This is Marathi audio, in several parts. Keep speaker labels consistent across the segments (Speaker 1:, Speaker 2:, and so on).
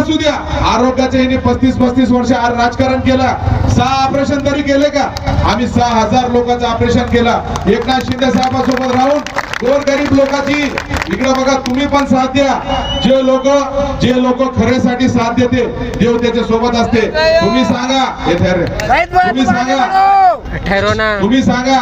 Speaker 1: असू द्या. आरोग्याच्या यांनी पस्तीस पस्तीस वर्ष राजकारण केला. सहा ऑपरेशन तरी केले का? आम्ही सहा हजार लोकांचं ऑपरेशन केला. एकनाथ शिंदे साहेबांसोबत राहून गोरगरीब लोकांची. इकडे बघा तुम्ही पण साथ द्या. जे लोक जे लोक खरेसाठी साथ देते देव त्याच्या सोबत असते. तुम्ही सांगा. तुम्ही सांगा.
Speaker 2: ठरव ना.
Speaker 1: तुम्ही सांगा.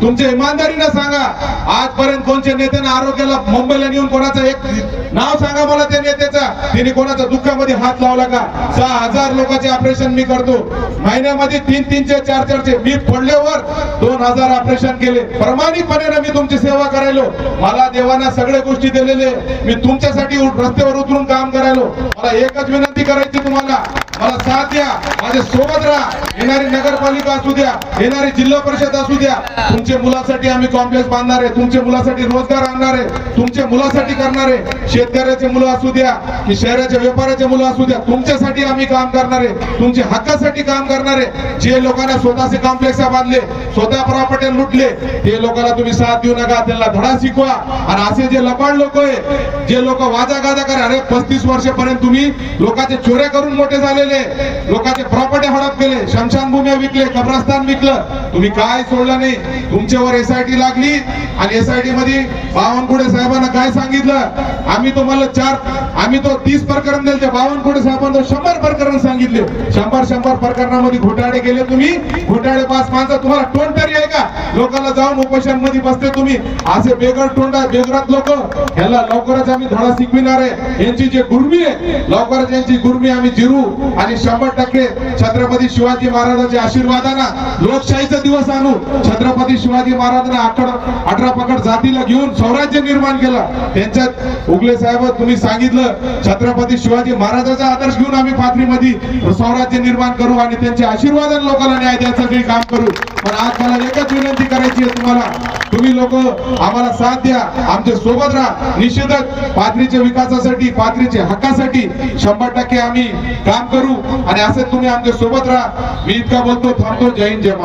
Speaker 1: तुमच्या इमानदारीनं सांगा. आजपर्यंत कोणत्या नेत्यानं आरोग्याला मुंबईला नेऊन कोणाचं एक नाव सांगा मला त्या नेत्याचा. तिने कोणाच्या दुःखामध्ये हात लावला का? सहा हजार लोकांचे ऑपरेशन मी करतो. महिन्यामध्ये तीन तीनचे चार चारचे मी पडल्यावर दोन हजार ऑपरेशन केले. प्रामाणिकपणे मी तुमची सेवा करायलो. मला देवाना सगळ्या गोष्टी दिलेले मी तुमच्यासाठी रस्त्यावर उतरून काम करायलो. मला एकच विनंती विनंती करायची तुम्हाला. मला साथ द्या. माझ्या सोबत राहा. येणारी नगरपालिका असू द्या येणारी जिल्हा परिषद असू द्या. तुमच्या मुलासाठी आम्ही कॉम्प्लेक्स बांधणार आहे. तुमच्या मुलासाठी रोजगार आणणार आहे. तुमच्या मुलासाठी करणार आहे. शेतकऱ्याचे मुलं असू द्या की शहराच्या व्यापाऱ्याचे मुलं असू द्या तुमच्यासाठी आम्ही काम करणार आहे. तुमच्या हक्कासाठी काम करणार आहे. जे लोकांना स्वतःचे कॉम्प्लेक्स बांधले स्वतः प्रॉपर्टी लुटले ते लोकांना तुम्ही साथ देऊ नका. त्यांना धडा शिकवा. आणि असे जे लबाड लोक आहे जे लोक वाजा गाजा करा अरे पस्तीस वर्षापर्यंत तुम्ही लोकांना लोकांचे चोऱ्या करून मोठे झालेले लोकांचे प्रॉपर्टी हडप केले शमशानभूम्या विकले कब्रस्तान विकलं. तुम्ही काय सोडलं नाही? तुमच्यावर एसआयटी लागली आणि एसआयटी मध्ये बावनकुडे साहेबांना काय सांगितलं? आम्ही तुम्हाला चार आम्ही तो तीस प्रकरण दिले ते बावनकुडे साहेबांना शंभर प्रकरण सांगितले. शंभर शंभर प्रकरणामध्ये घोटाळे केले तुम्ही. घोटाळे पास माणसं तुम्हाला टोन तरी आहे का? लोकांना जाऊन उपोषणमध्ये बसते तुम्ही. असे बेगड तोंड बेगडात लोक. ह्याला लवकरच आम्ही धडा शिकविणार आहे. यांची जे गुर्मी आहे लवकरच यांची गुर्मी आम्ही जिरू आणि शंभर टक्के छत्रपती शिवाजी महाराजांच्या आशीर्वादानं लोकशाहीचा दिवस आणू. छत्रपती शिवाजी महाराजांना आकड अठरा पकड जातीला घेऊन स्वराज्य निर्माण केलं. त्यांच्यात उगले साहेब तुम्ही सांगितलं छत्रपती शिवाजी महाराजांचा आदर्श घेऊन आम्ही पाथरीमध्ये स्वराज्य निर्माण करू आणि त्यांच्या आशीर्वादाने लोकांना न्याय द्यायचं काम करू. पण आज मला एकच विनंती करायची आहे तुम्हाला. तुम्ही लोक आम्हाला साथ द्या. आमच्यासोबत राहा. निश्चितच पाथरीच्या विकासासाठी पाथरीच्या हक्कासाठी शंभर टक्के आम्ही काम करू. आणि असं तुम्ही आमच्यासोबत राहा. मी इतका बोलतो थांबतो. जय हिंद जय